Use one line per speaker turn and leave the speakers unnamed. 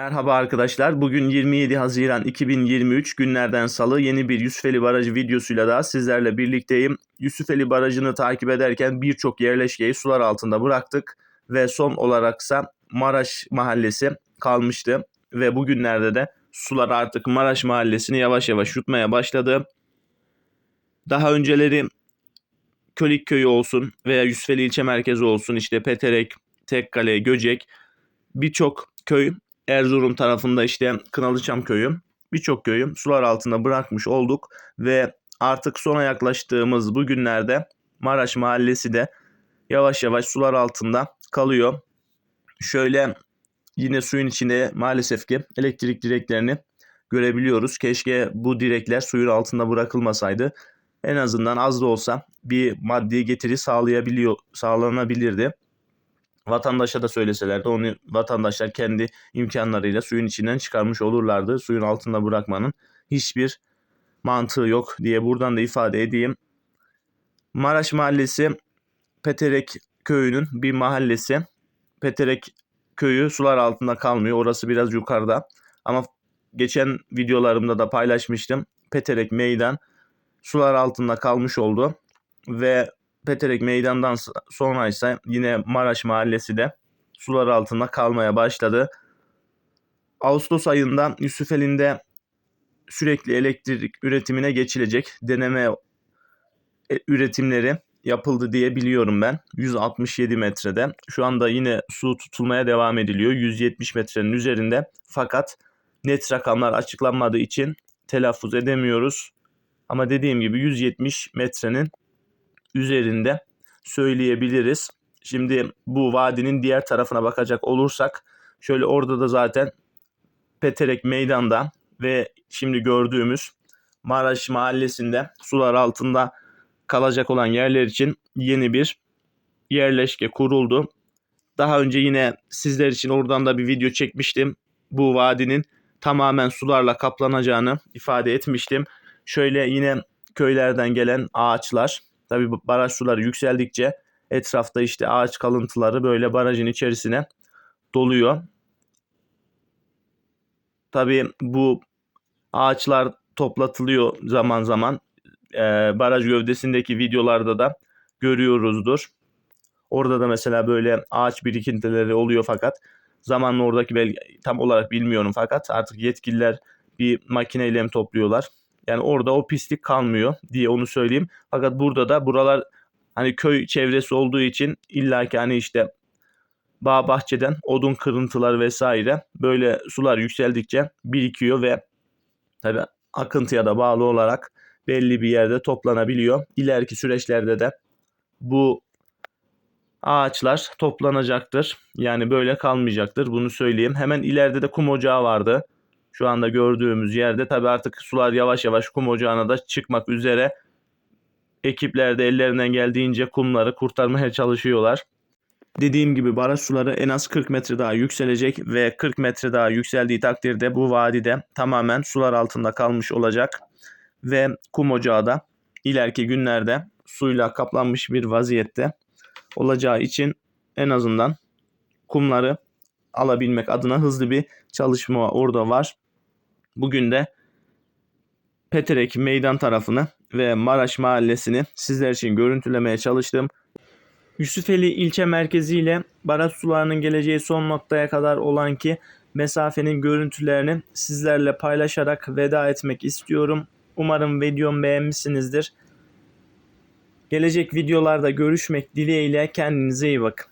Merhaba arkadaşlar. Bugün 27 Haziran 2023 günlerden salı yeni bir Yusufeli Barajı videosuyla daha sizlerle birlikteyim. Yusufeli Barajı'nı takip ederken birçok yerleşkeyi sular altında bıraktık ve son olaraksa Maraş Mahallesi kalmıştı ve bugünlerde de sular artık Maraş Mahallesi'ni yavaş yavaş yutmaya başladı. Daha önceleri Kölik Köyü olsun veya Yusufeli ilçe merkezi olsun işte Peterek, Tekkale, Göcek birçok köy Erzurum tarafında işte Kınalıçam köyü birçok köyü sular altında bırakmış olduk ve artık sona yaklaştığımız bu günlerde Maraş Mahallesi de yavaş yavaş sular altında kalıyor. Şöyle yine suyun içinde maalesef ki elektrik direklerini görebiliyoruz. Keşke bu direkler suyun altında bırakılmasaydı. En azından az da olsa bir maddi getiri sağlayabiliyor sağlanabilirdi vatandaşa da söyleselerdi onu vatandaşlar kendi imkanlarıyla suyun içinden çıkarmış olurlardı. Suyun altında bırakmanın hiçbir mantığı yok diye buradan da ifade edeyim. Maraş Mahallesi Peterek köyünün bir mahallesi. Peterek köyü sular altında kalmıyor. Orası biraz yukarıda. Ama geçen videolarımda da paylaşmıştım. Peterek meydan sular altında kalmış oldu ve Peterek meydandan sonra ise yine Maraş mahallesi de sular altında kalmaya başladı. Ağustos ayında Yusufeli'nde sürekli elektrik üretimine geçilecek deneme e, üretimleri yapıldı diye biliyorum ben. 167 metrede. Şu anda yine su tutulmaya devam ediliyor. 170 metrenin üzerinde. Fakat net rakamlar açıklanmadığı için telaffuz edemiyoruz. Ama dediğim gibi 170 metrenin üzerinde söyleyebiliriz. Şimdi bu vadinin diğer tarafına bakacak olursak şöyle orada da zaten Peterek meydanda ve şimdi gördüğümüz Maraş mahallesinde sular altında kalacak olan yerler için yeni bir yerleşke kuruldu. Daha önce yine sizler için oradan da bir video çekmiştim. Bu vadinin tamamen sularla kaplanacağını ifade etmiştim. Şöyle yine köylerden gelen ağaçlar Tabi baraj suları yükseldikçe etrafta işte ağaç kalıntıları böyle barajın içerisine doluyor. Tabi bu ağaçlar toplatılıyor zaman zaman. Ee, baraj gövdesindeki videolarda da görüyoruzdur. Orada da mesela böyle ağaç birikintileri oluyor fakat zamanla oradaki belge tam olarak bilmiyorum fakat artık yetkililer bir makineyle mi topluyorlar yani orada o pislik kalmıyor diye onu söyleyeyim. Fakat burada da buralar hani köy çevresi olduğu için illaki hani işte bağ bahçeden odun kırıntılar vesaire böyle sular yükseldikçe birikiyor ve tabi akıntıya da bağlı olarak belli bir yerde toplanabiliyor. İleriki süreçlerde de bu ağaçlar toplanacaktır. Yani böyle kalmayacaktır. Bunu söyleyeyim. Hemen ileride de kum ocağı vardı şu anda gördüğümüz yerde. Tabi artık sular yavaş yavaş kum ocağına da çıkmak üzere. Ekipler de ellerinden geldiğince kumları kurtarmaya çalışıyorlar. Dediğim gibi baraj suları en az 40 metre daha yükselecek ve 40 metre daha yükseldiği takdirde bu vadide tamamen sular altında kalmış olacak. Ve kum ocağı da ileriki günlerde suyla kaplanmış bir vaziyette olacağı için en azından kumları alabilmek adına hızlı bir çalışma orada var. Bugün de Peterek meydan tarafını ve Maraş mahallesini sizler için görüntülemeye çalıştım. Yusufeli ilçe merkezi ile baraj sularının geleceği son noktaya kadar olan ki mesafenin görüntülerini sizlerle paylaşarak veda etmek istiyorum. Umarım videomu beğenmişsinizdir. Gelecek videolarda görüşmek dileğiyle kendinize iyi bakın.